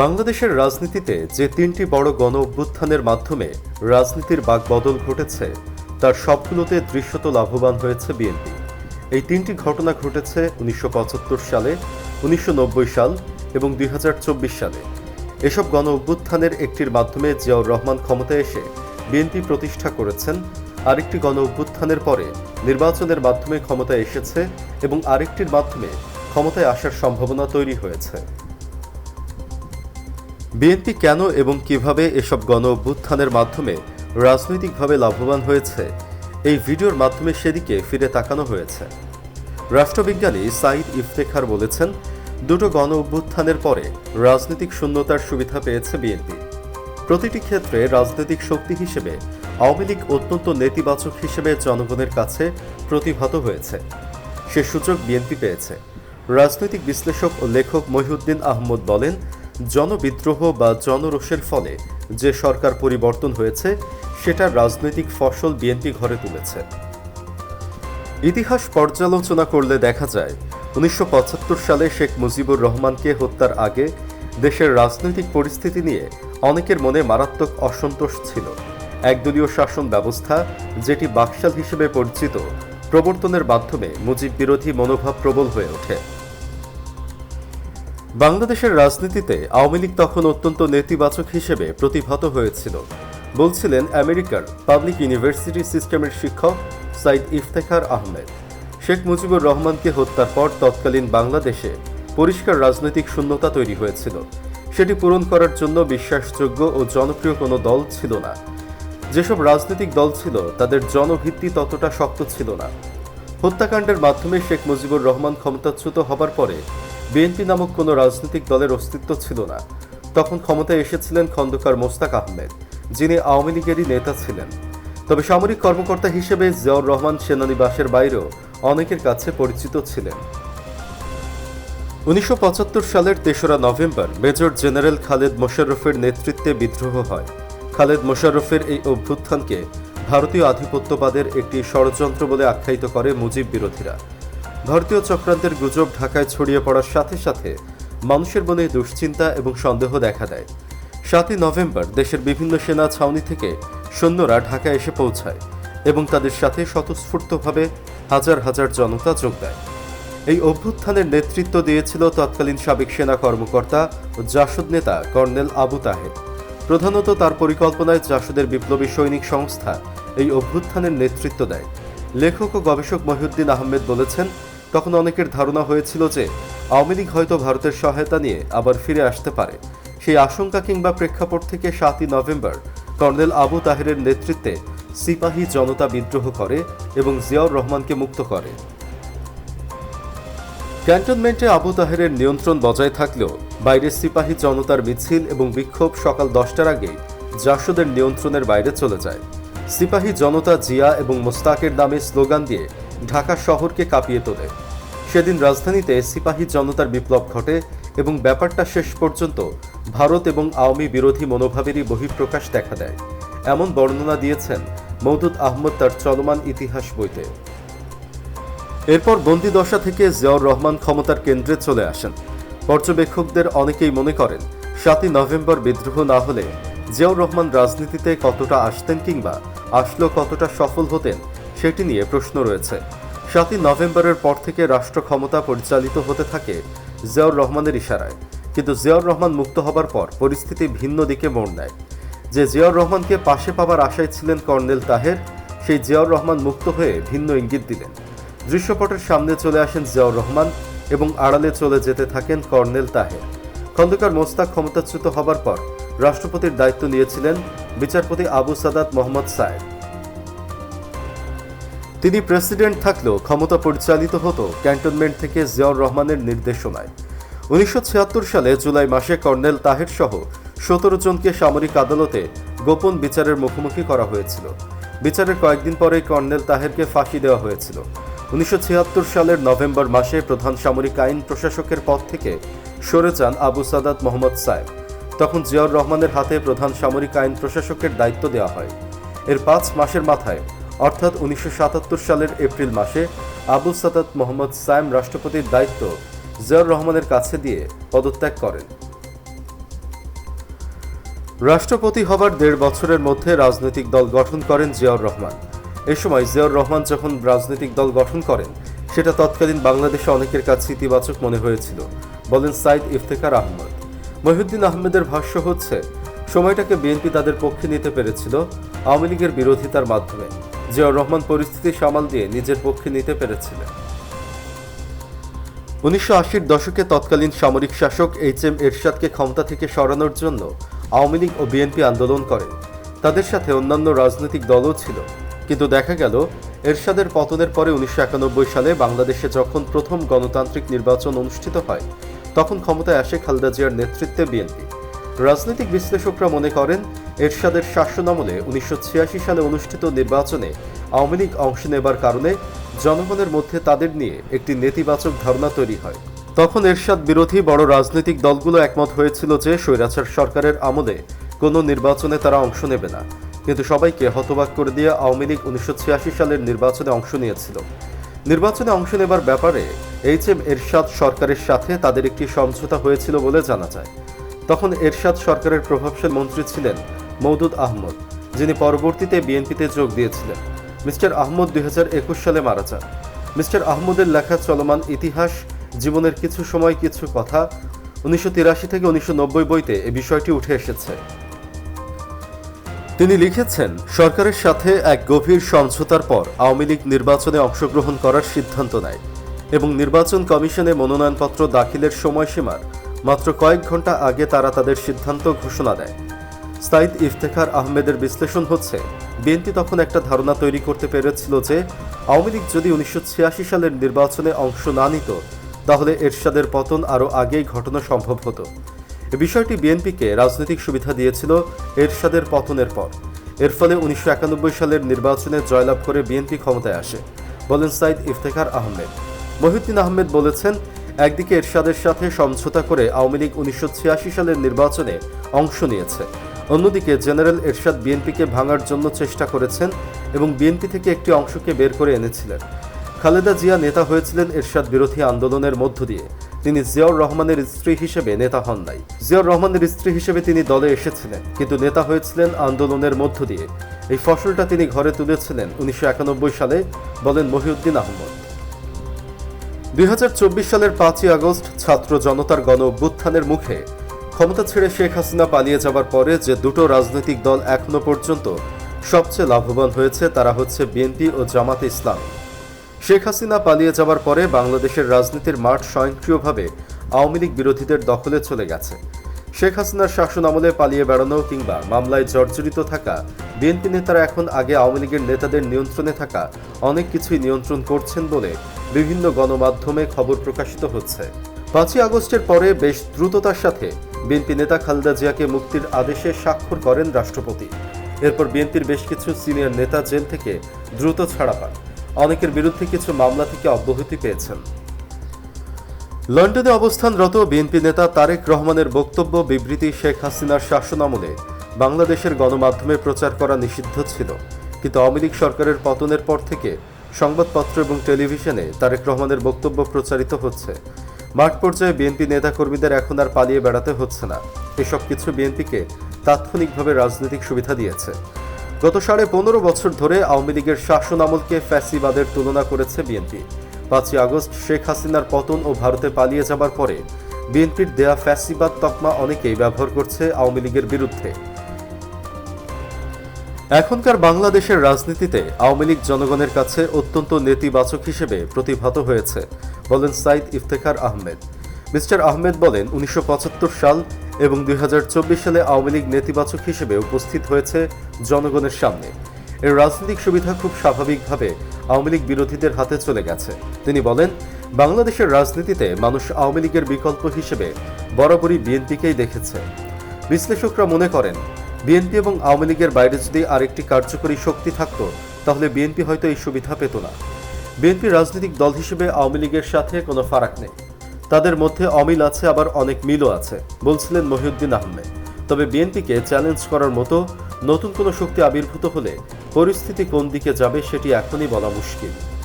বাংলাদেশের রাজনীতিতে যে তিনটি বড় গণ অভ্যুত্থানের মাধ্যমে রাজনীতির বাকবদল ঘটেছে, তার সবগুলোতে দৃশ্যত লাভবান হয়েছে বিএনপি। এই তিনটি ঘটনা ঘটেছে উনিশশো পঁচাত্তর সালে, উনিশশো নব্বই সাল এবং দুই হাজার চব্বিশ সালে। এসব গণ অভ্যুত্থানের একটির মাধ্যমে জিয়াউর রহমান ক্ষমতায় এসে বিএনপি প্রতিষ্ঠা করেছেন, আরেকটি গণ অভ্যুত্থানের পরে নির্বাচনের মাধ্যমে ক্ষমতায় এসেছে এবং আরেকটির মাধ্যমে ক্ষমতায় আসার সম্ভাবনা তৈরি হয়েছে। বিএনপি কেন এবং কীভাবে এসব গণ অভ্যুত্থানের মাধ্যমে রাজনৈতিকভাবে লাভবান হয়েছে, এই ভিডিওর মাধ্যমে সেদিকে ফিরে তাকানো হয়েছে। রাষ্ট্রবিজ্ঞানী সাইদ ইফতেখার বলেছেন, দুটো গণ অভ্যুত্থানের পরে রাজনৈতিক শূন্যতার সুবিধা পেয়েছে বিএনপি। প্রতিটি ক্ষেত্রে রাজনৈতিক শক্তি হিসেবে আওয়ামী লীগ অত্যন্ত নেতিবাচক হিসেবে জনগণের কাছে প্রতিভাত হয়েছে। সে সুযোগ বিএনপি পেয়েছে। রাজনৈতিক বিশ্লেষক ও লেখক মহিউদ্দিন আহমদ বলেন জনবিদ্রোহ বা জনরোষের ফলে যে সরকার পরিবর্তন হয়েছে, সেটার রাজনৈতিক ফসল বিএনপি ঘরে তুলেছে। ইতিহাস পর্যালোচনা করলে দেখা যায়, উনিশশো পঁচাত্তর সালে শেখ মুজিবুর রহমানকে হত্যার আগে দেশের রাজনৈতিক পরিস্থিতি নিয়ে অনেকের মনে মারাত্মক অসন্তোষ ছিল। একদলীয় শাসন ব্যবস্থা, যেটি বাকশাল হিসেবে পরিচিত, প্রবর্তনের মাধ্যমে মুজিব বিরোধী মনোভাব প্রবল হয়ে ওঠে। বাংলাদেশের রাজনীতিতে আওয়ামী লীগ তখন অত্যন্ত নেতিবাচক হিসেবে প্রতিভাত হয়েছিল। বলছিলেন আমেরিকার পাবলিক ইউনিভার্সিটি সিস্টেমের শিক্ষক সাইদ ইফতেখার আহমেদ। শেখ মুজিবুর রহমানকে হত্যার পর তৎকালীন বাংলাদেশে পরিষ্কার রাজনৈতিক শূন্যতা তৈরি হয়েছিল। সেটি পূরণ করার জন্য বিশ্বাসযোগ্য ও জনপ্রিয় কোনো দল ছিল না। যেসব রাজনৈতিক দল ছিল, তাদের জনভিত্তি ততটা শক্ত ছিল না। হত্যাকাণ্ডের মাধ্যমে শেখ মুজিবুর রহমান ক্ষমতাচ্যুত হবার পরে বিএনপি নামক কোনো রাজনৈতিক দলের অস্তিত্ব ছিল না। তখন ক্ষমতায় এসেছিলেন খন্দকার মোস্তাক আহমেদ, যিনি আওয়ামী লীগেরই নেতা ছিলেন। তবে সামরিক কর্মকর্তা হিসেবে জিয়াউর রহমান সেনানিবাসের বাইরেও অনেকের কাছে পরিচিত ছিলেন। উনিশশো পঁচাত্তর সালের তেসরা নভেম্বর মেজর জেনারেল খালেদ মোশাররফের নেতৃত্বে বিদ্রোহ হয়। খালেদ মোশাররফের এই অভ্যুত্থানকে ভারতীয় আধিপত্যবাদের একটি ষড়যন্ত্র বলে আখ্যায়িত করে মুজিব বিরোধীরা। ভারতীয় চক্রান্তের গুজব ঢাকায় ছড়িয়ে পড়ার সাথে সাথে মানুষের মনে দুশ্চিন্তা এবং সন্দেহ দেখা দেয়। সাতই নভেম্বর দেশের বিভিন্ন সেনা ছাউনি থেকে সৈন্যরা ঢাকায় এসে পৌঁছায় এবং তাদের সাথে স্বতঃস্ফূর্তভাবে হাজার হাজার জনতা যোগ দেয়। এই অভ্যুত্থানের নেতৃত্ব দিয়েছিল তৎকালীন সাবেক সেনা কর্মকর্তা ও জাসদ নেতা কর্নেল আবু তাহেদ প্রধানত তার পরিকল্পনায় জাসদের বিপ্লবী সৈনিক সংস্থা এই অভ্যুত্থানের নেতৃত্ব দেয়। লেখক ও গবেষক মহিউদ্দিন আহমেদ বলেছেন তখন অনেকের ধারণা হয়েছিল যে আওয়ামী লীগ হয়তো ভারতের সহায়তা নিয়ে আবার ফিরে আসতে পারে। সেই আশঙ্কা কিংবা প্রেক্ষাপট থেকে সাতই নভেম্বর কর্নেল আবু তাহেরের নেতৃত্বে সিপাহী জনতা বিদ্রোহ করে এবং জিয়াউর রহমানকে মুক্ত করে। ক্যান্টনমেন্টে আবু তাহেরের নিয়ন্ত্রণ বজায় থাকলেও বাইরে সিপাহী জনতার মিছিল এবং বিক্ষোভ সকাল দশটার আগেই জাসদের নিয়ন্ত্রণের বাইরে চলে যায়। সিপাহী জনতা জিয়া এবং মোস্তাকের নামে স্লোগান দিয়ে ঢাকা শহরকে কাঁপিয়ে তোলে। সেদিন রাজধানীতে সিপাহী জনতার বিপ্লব ঘটে এবং ব্যাপারটা শেষ পর্যন্ত ভারত এবং আওয়ামী বিরোধী মনোভাবেরই বহিঃপ্রকাশ দেখা দেয়। এমন বর্ণনা দিয়েছেন মৌদুদ আহমদ তার চলমান ইতিহাস বইতে। এরপর বন্দি দশা থেকে জিয়াউর রহমান ক্ষমতার কেন্দ্রে চলে আসেন। পর্যবেক্ষকদের অনেকেই মনে করেন, সাতই নভেম্বর বিদ্রোহ না হলে জিয়াউর রহমান রাজনীতিতে কতটা আসতেন কিংবা আসলেও কতটা সফল হতেন সেটি নিয়ে প্রশ্ন রয়েছে। সাতই নভেম্বরের পর থেকে রাষ্ট্র ক্ষমতা পরিচালিত হতে থাকে জিয়াউর রহমানের ইশারায়। কিন্তু জিয়াউর রহমান মুক্ত হবার পর পরিস্থিতি ভিন্ন দিকে মোড় নেয়। যে জিয়াউর রহমানকে পাশে পাবার আশায় ছিলেন কর্নেল তাহের, সেই জিয়াউর রহমান মুক্ত হয়ে ভিন্ন ইঙ্গিত দিলেন। দৃশ্যপটের সামনে চলে আসেন জিয়াউর রহমান এবং আড়ালে চলে যেতে থাকেন কর্নেল তাহের। খন্দকার মোস্তাক ক্ষমতাচ্যুত হবার পর রাষ্ট্রপতির দায়িত্ব নিয়েছিলেন বিচারপতি আবু সাদাত মোহাম্মদ সায়েদ। তিনি প্রেসিডেন্ট থাকলেও ক্ষমতা পরিচালিত হতো ক্যান্টনমেন্ট থেকে জিয়াউর রহমানের নির্দেশনায়। উনিশশো ছিয়াত্তর সালে জুলাই মাসে কর্নেল তাহের সহ সতেরো জনকে সামরিক আদালতে গোপন বিচারের মুখোমুখি করা হয়েছিল। বিচারের কয়েকদিন পরেই কর্নেল তাহেরকে ফাঁসি দেওয়া হয়েছিল। উনিশশো ছিয়াত্তর সালের নভেম্বর মাসে প্রধান সামরিক আইন প্রশাসকের পদ থেকে সরে যান আবু সাদাত মোহাম্মদ সাহেব তখন জিয়াউর রহমানের হাতে প্রধান সামরিক আইন প্রশাসকের দায়িত্ব দেওয়া হয়। এর পাঁচ মাসের মাথায় অর্থাৎ উনিশশো সাতাত্তর সালের এপ্রিল মাসে আবু সাদাত মোহাম্মদ সায়েম রাষ্ট্রপতির দায়িত্ব জিয়াউর রহমানের কাছে দিয়ে পদত্যাগ করেন। রাষ্ট্রপতি হবার দেড় বছরের মধ্যে রাজনৈতিক দল গঠন করেন জিয়াউর রহমান। এ সময় জিয়াউর রহমান যখন রাজনৈতিক দল গঠন করেন, সেটা তৎকালীন বাংলাদেশে অনেকের কাছে ইতিবাচক মনে হয়েছিল, বলেন সাইদ ইফতেখার আহমদ। মহিউদ্দিন আহমেদের ভাষ্য হচ্ছে, সময়টাকে বিএনপি তাদের পক্ষে নিতে পেরেছিল আওয়ামী লীগের বিরোধিতার মাধ্যমে। জিয়াউর রহমান পরিস্থিতি সামাল দিয়ে নিজের পক্ষে নিতে পেরেছিলেন। উনিশশো আশির দশকে তৎকালীন সামরিক শাসক এইচ এম এরশাদকে ক্ষমতা থেকে সরানোর জন্য আওয়ামী লীগ ও বিএনপি আন্দোলন করে। তাদের সাথে অন্যান্য রাজনৈতিক দলও ছিল। কিন্তু দেখা গেল, এরশাদের পতনের পরে উনিশশো একানব্বই সালে বাংলাদেশে যখন প্রথম গণতান্ত্রিক নির্বাচন অনুষ্ঠিত হয়, তখন ক্ষমতায় আসে খালেদা জিয়ার নেতৃত্বে বিএনপি। রাজনৈতিক বিশ্লেষকরা মনে করেন এরশাদের শাসনামলে উনিশশো সালে অনুষ্ঠিত নির্বাচনে আওয়ামী লীগ অংশ নেবার কারণে জনগণের মধ্যে তাদের নিয়ে একটি নেতিবাচক ধারণা তৈরি হয়। তখন এরশাদ বিরোধী বড় রাজনৈতিক দলগুলো একমত হয়েছিল যে স্বৈরাচার সরকারের আমলে কোনো নির্বাচনে তারা অংশ নেবে না। কিন্তু সবাইকে হতবাক করে দিয়ে আওয়ামী লীগ উনিশশো ছিয়াশি সালের নির্বাচনে অংশ নিয়েছিল। নির্বাচনে অংশ নেবার ব্যাপারে এইচ এম এরশাদ সরকারের সাথে তাদের একটি সমঝোতা হয়েছিল বলে জানা যায়। তখন এরশাদ সরকারের প্রভাবশালী মন্ত্রী ছিলেন মৌদুদ আহমদ, যিনি পরবর্তীতে বিএনপিতে যোগ দিয়েছিলেন। মিস্টার আহমদ দুই হাজার একুশ সালে মারা যান। মিস্টার আহমদের লেখা চলমান ইতিহাস, জীবনের কিছু সময়, কিছু কথা উনিশশো তিরাশি থেকে উনিশশো বইতে এ বিষয়টি উঠে এসেছে। তিনি লিখেছেন, সরকারের সাথে এক গভীর সমঝোতার পর আওয়ামী লীগ নির্বাচনে অংশগ্রহণ করার সিদ্ধান্ত নেয় এবং নির্বাচন কমিশনে মনোনয়নপত্র দাখিলের সময়সীমার মাত্র কয়েক ঘণ্টা আগে তারা তাদের সিদ্ধান্ত ঘোষণা দেয়। সাইদ ইফতেখার আহমেদের বিশ্লেষণ হচ্ছে, বিএনপি তখন একটা ধারণা তৈরি করতে পেরেছিল যে, আওয়ামী লীগ যদি উনিশশো ছিয়াশি সালের নির্বাচনে অংশ না নিত, তাহলে এরশাদের পতন আরও আগেই ঘটনা সম্ভব হতো। বিষয়টি বিএনপিকে রাজনৈতিক সুবিধা দিয়েছিল এরশাদের পতনের পর। এর ফলে উনিশশো একানব্বই সালের নির্বাচনে জয়লাভ করে বিএনপি ক্ষমতায় আসে, বলেন সাইদ ইফতেখার আহমেদ। মহিউদ্দিন আহমেদ বলেছেন, একদিকে এরশাদের সাথে সমঝোতা করে আওয়ামী লীগ উনিশশো ছিয়াশি সালের নির্বাচনে অংশ নিয়েছে অন্যদিকে জেনারেল এরশাদ বিএনপিকে ভাঙার জন্য চেষ্টা করেছেন এবং বিএনপি থেকে একটি অংশকে বের করে এনেছিলেন। খালেদা জিয়া নেতা হয়েছিলেন এরশাদ বিরোধী আন্দোলনের মধ্য দিয়ে। তিনি জিয়াউর রহমানের স্ত্রী হিসেবে নেতা হন নাই। জিয়াউর রহমানের স্ত্রী হিসেবে তিনি দলে এসেছিলেন, কিন্তু নেতা হয়েছিলেন আন্দোলনের মধ্য দিয়ে। এই ফসলটা তিনি ঘরে তুলেছিলেন উনিশশো একানব্বই সালে, বলেন মহিউদ্দিন আহমদ। দুই হাজার চব্বিশ সালের পাঁচই আগস্ট ছাত্র জনতার গণ অভ্যুত্থানের মুখে ক্ষমতা ছেড়ে শেখ হাসিনা পালিয়ে যাবার পরে যে দুটো রাজনৈতিক দল এখনও পর্যন্ত সবচেয়ে লাভবান হয়েছে, তারা হচ্ছে বিএনপি ও জামাতে ইসলাম। শেখ হাসিনা পালিয়ে যাবার পরে বাংলাদেশের রাজনীতির মাঠ স্বয়ংক্রিয়ভাবে আওয়ামী লীগ বিরোধীদের দখলে চলে গেছে। শেখ হাসিনার শাসন আমলে পালিয়ে বেড়ানো কিংবা মামলায় জর্জরিত থাকা বিএনপি নেতারা এখন আগে আওয়ামী লীগের নেতাদের নিয়ন্ত্রণে থাকা অনেক কিছুই নিয়ন্ত্রণ করছেন বলে বিভিন্ন গণমাধ্যমে খবর প্রকাশিত হচ্ছে। পাঁচই আগস্টের পরে বেশ দ্রুততার সাথে বিএনপি নেতা খালেদা জিয়াকে মুক্তির আদেশে স্বাক্ষর করেন রাষ্ট্রপতি। এরপর বিএনপির বেশ কিছু সিনিয়র নেতা জেল থেকে দ্রুত ছাড়া পান। অনেকের বিরুদ্ধে কিছু মামলা থেকে অব্যাহতি পেয়েছেন। লন্ডনে অবস্থানরত বিএনপি নেতা তারেক রহমানের বক্তব্য বিবৃতি শেখ হাসিনার শাসনামলে বাংলাদেশের গণমাধ্যমে প্রচার করা নিষিদ্ধ ছিল। কিন্তু আওয়ামী লীগ সরকারের পতনের পর থেকে সংবাদপত্র এবং টেলিভিশনে তারেক রহমানের বক্তব্য প্রচারিত হচ্ছে। মাঠ পর্যায়ে বিএনপি নেতাকর্মীদের এখন আর পালিয়ে বেড়াতে হচ্ছে না। এসব কিছু বিএনপিকে তাৎক্ষণিকভাবে রাজনৈতিক সুবিধা দিয়েছে। গত সাড়ে পনেরো বছর ধরে আওয়ামী লীগের শাসন আমলকে ফ্যাসিবাদের তুলনা করেছে বিএনপি। পাঁচই আগস্ট শেখ হাসিনার পতন ও ভারতে পালিয়ে যাবার পরে বিএনপির দেয়া ফ্যাসিবাদ তকমা অনেকেই ব্যবহার করছে আওয়ামী লীগের বিরুদ্ধে। এখনকার বাংলাদেশের রাজনীতিতে আওয়ামী লীগ জনগণের কাছে অত্যন্ত নেতিবাচক হিসেবে প্রতিভাত হয়েছে। বলেন সাইদ ইফতেখার আহমেদ। মিস্টার আহমেদ বলেন, উনিশশো পঁচাত্তর সাল এবং দুই হাজার চব্বিশ সালে আওয়ামী লীগ নেতিবাচক হিসেবে উপস্থিত হয়েছে জনগণের সামনে। এর রাজনৈতিক সুবিধা খুব স্বাভাবিকভাবে আওয়ামী লীগ বিরোধীদের হাতে চলে গেছে। তিনি বলেন, বাংলাদেশের রাজনীতিতে মানুষ আওয়ামী লীগের বিকল্প হিসেবে বরাবরই বিএনপিকেই দেখেছে। বিশ্লেষকরা মনে করেন, বিএনপি এবং আওয়ামী লীগের বাইরে যদি আরেকটি কার্যকরী শক্তি থাকত, তাহলে বিএনপি হয়তো এই সুবিধা পেত না। বিএনপি রাজনৈতিক দল হিসেবে আওয়ামী লীগের সাথে কোনো ফারাক নেই। তাদের মধ্যে অমিল আছে, আবার অনেক মিলও আছে, বলছিলেন মহিউদ্দিন আহমেদ। তবে বিএনপিকে চ্যালেঞ্জ করার মতো নতুন কোনো শক্তি আবির্ভূত হলে পরিস্থিতি কোন দিকে যাবে সেটি এখনই বলা মুশকিল।